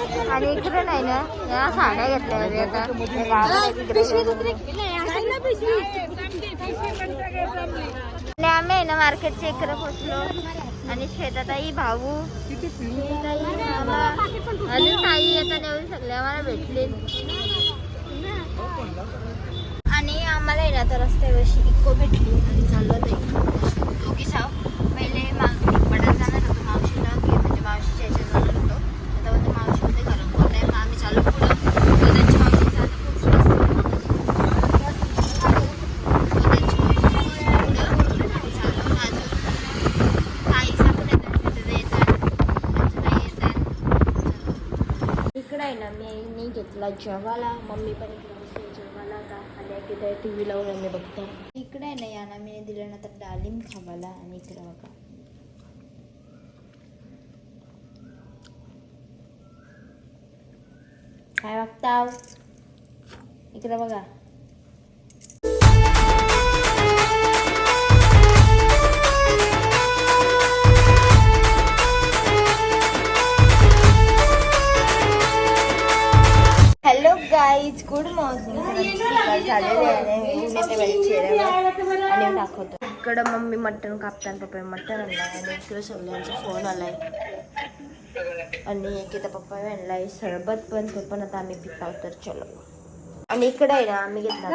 आणि इकडे नाही ना या साड्या घेतल्या आता. आणि आम्ही आहे ना मार्केटच्या इकडे पोचलो आणि शेतात आई भाऊ आणि अजून ताई आता नेऊन सगळे आम्हाला भेटले. आणि आम्हाला येण्याचा ना तर रस्त्यावरशी इको भेटली. आणि चाललं ते दोघी साव पहिले मागणी पडत जाणार होतो मावशीला की म्हणजे मावशीच्या याच्यात जाणार होतो आता म्हणजे मावशी होते घरून कोण नाही मग आम्ही चालू पुढं उद्याची मावशी जाणं खूप स्वस्त उद्याची मावशी पुढं आम्ही चाललो अजून ताई सापड येतात तिथे येतात आमच्या ताई येतात इकडे आहे ना मी आईने घेतला जेवायला. मम्मी पण जेवायला. आता आणि टी व्ही लावून आम्ही बघतो. इकडे आहे ना या मी दिलं ना तर डालिंब खावाला आणि इकडे बघा. काय बघता इकडे बघा. गाईज गुड मॉर्निंग झालेली चेहऱ्यावर आणि दाखवतो. इकडं मम्मी मटण कापताना पप्पा मटण आणलाय आणि इकडे सगळ्यांचा फोन आलाय. आणि एक इथं पप्पा आणलाय सरबत पण ते पण आता आम्ही पिताव तर चलो. आणि इकडे आहे ना आम्ही घेतला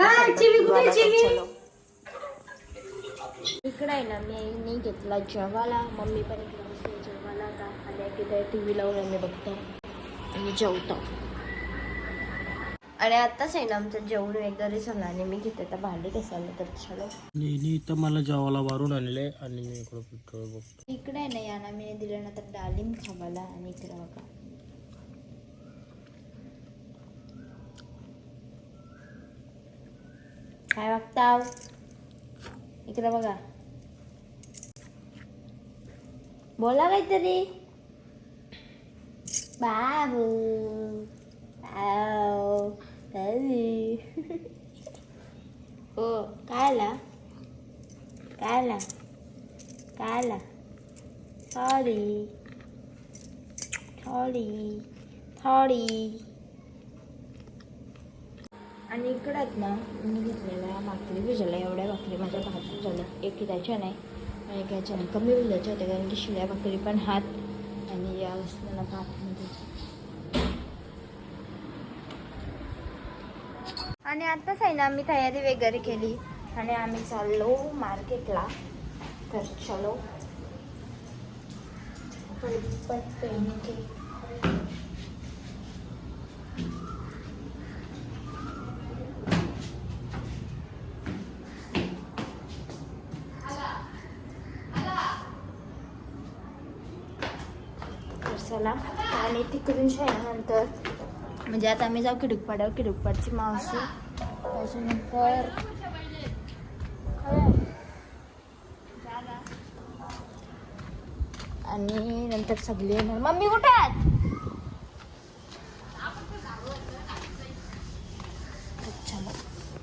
इकडे आहे ना मी घेतला जेवायला. मम्मी पण इकडे जेवायला आता. एक इथं टी व्ही लावून आम्ही बघतो. आणि जेवतो. आणि आताच आहे ना आमचं जेवण वगैरे झालं आणि मी घेते तर भांडी कसायला तर चलो. इथं मला जेवायला वारून आणले आणि मी इकडं पेट्रोल बघतो इकडे आहे ना याना मी दिलं ना तर डाळिंब खावाला आणि इकडे बघा. काय बघताव इकडे बघा. बोला काहीतरी. बाबू. दादी. हो काय आला काय आला काय आला सॉरी सॉरी सॉरी आणि इकडं आहेत ना मी घेतलेल्या भाकरी भिजवल्या एवढ्या भाकरी माझ्या भात झाल्या एक त्याच्या नाही आणि एक ह्याच्या नाही कमी भिजायच्या होत्या कारण की शिळ्या भाकरी पण हात आणि या असलेला भातमध्ये आणि आत्ताच आहे ना आम्ही तयारी वगैरे केली. आणि आम्ही चाललो मार्केटला. तर चलो. चला आणि तिकडून शाळेनंतर. म्हणजे आता आम्ही जाऊ किडूकपाड्यावर किडूकपाडची मावशी. त्याच्यानंतर आणि नंतर सगळे येणार. मम्मी कुठे आहेत?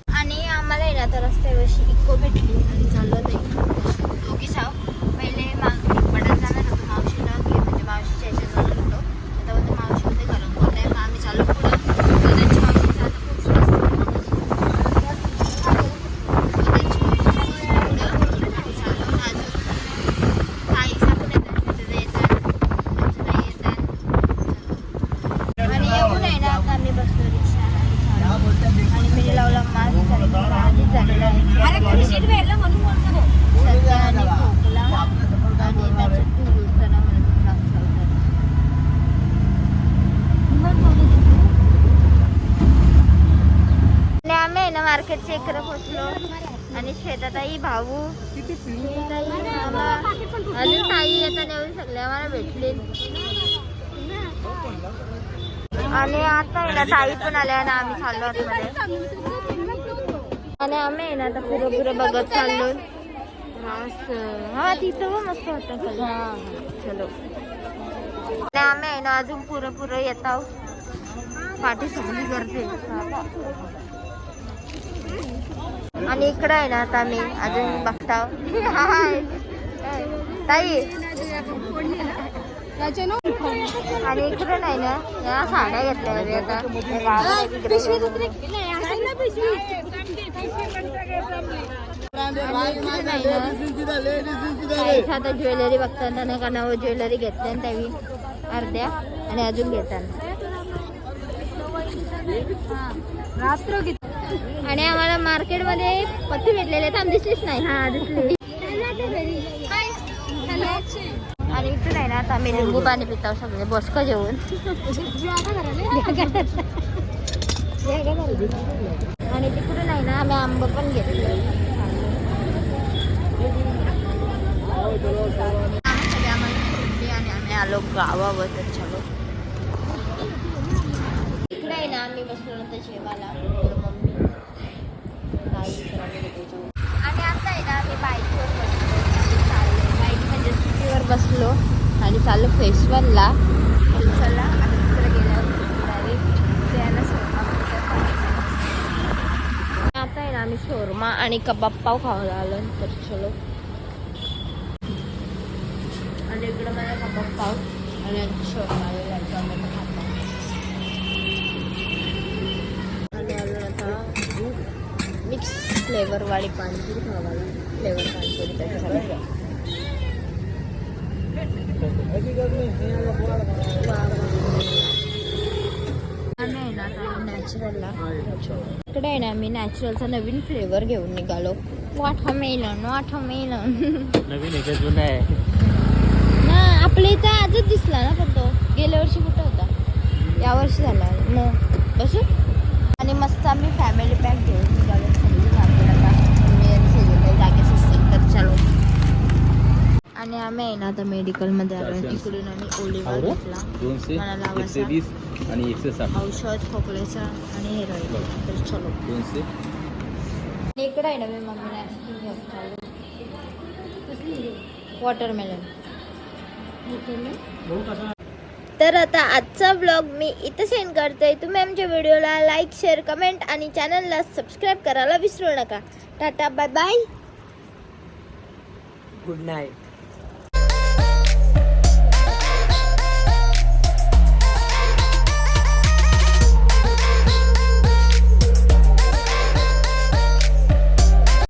आणि आम्हाला आहे ना तर रस्त्यावरशी इको भेटली आणि चाललं ते दोघी साव पहिले मागणी पडत जाणार होतो मावशीला की म्हणजे मावशीच्या याच्यात जाणार होतो आता म्हणजे मावशी होते घरून कोण नाही मग आम्ही चालू पुढं उद्याची मावशी जाणं खूप स्वस्त उद्याची मावशी पुढं आम्ही चाललो अजून ताई सापड येतात तिथे येतात आमच्या ताई येतात आणि येऊन आहे ना आता आम्ही बसलो रिक्षा आणि मी लावला मास्क आणि मी आधीच झालेला आहे सध्या आणि खोकला आणि त्याच्यात तू बोलताना म्हणून मास्क लावतात आणि आम्ही आहे ना मार्केटच्या इकडे पोचलो आणि शेतात आई भाऊ ताई, मामा, अजून ताई येतात येऊन सगळे आम्हाला भेटले आणि आता आहे ना ताई पण आल्या आणि आम्ही चाललो आतमध्ये. आणि आम्ही आहे ना आता पुरं पुरं बघत चाललो असं हा तिथं पण मस्त होतं चलो आणि आम्ही आहे ना अजून पुरं पुरं येत आहोत. पाठी सगळी गर्दी आणि इकडं आहे ना आता आम्ही अजून बघताव हाय. ताई आणि इकडे नाही ना या साड्या घेतल्या मी आता. ना, ज्वेलरी बघताना नाही का नवं ज्वेलरी घेतल्या त्यावी अर्ध्या आणि अजून घेताना. आणि आम्हाला मार्केटमध्ये पत्ती भेटलेले थांब दिसलीच नाही. हा दिसली आणि इथून आहे ना आता मी लिंबू पाणी पितो सगळे बसक जेवून. आणि तिकडून आहे ना आम्ही आंब पण घेतले. आम्हाला आणि आम्ही आलो गावावर तर चलो आहे ना आम्ही बसलो नंतर जेवायला. मम्मी आणि आता आहे ना आम्ही बाईकवर बसलो. बाईक म्हणजे स्कूटीवर बसलो. आणि चाललो फेस्टिवलला. चला गेल्यावर डायरेक्ट आता आहे ना आम्ही शोरमा आणि कबाब पाव खायला आलो तर चलो. आणि इकडे मला कबाब पाव आणि शोरमा आलेला आहे, आणि आता मिक्स फ्लेवरवाली पाणीपुरी खावाला फ्लेवर पाणीपुरी त्याच्यासाठी. नॅचरलला इकडे आहे ना मी नॅचरलचा नवीन फ्लेवर घेऊन निघालो. वॉटरमेलन वॉटरमेलन नवीन आहे जुनं आहे. ना आपल्या इथं आजच दिसला ना पण तो गेल्या वर्षी कुठं होता? या वर्षी झाला. मग बसू. आणि मस्त आम्ही फॅमिली पॅक घेऊन निघालो. आम्ही आहे ना आता मेडिकलमध्ये आलो तिकडून आम्ही ओलिव्ह घेतला. दोनशे. एकशे वीस आणि एकशे साठ. औषध खोकल्याचा आणि ऑइल तर चलो. दोनशे. इकडे आहे ना मी मम्मीला आईस्क्रीम घेऊन चालू. वॉटरमेलन तर आता आजचा ब्लॉग मी इथं सेंड करते. तुम्ही आमच्या व्हिडिओला लाईक शेअर कमेंट आणि चॅनलला सबस्क्राईब करायला विसरू नका. Tata bye bye good night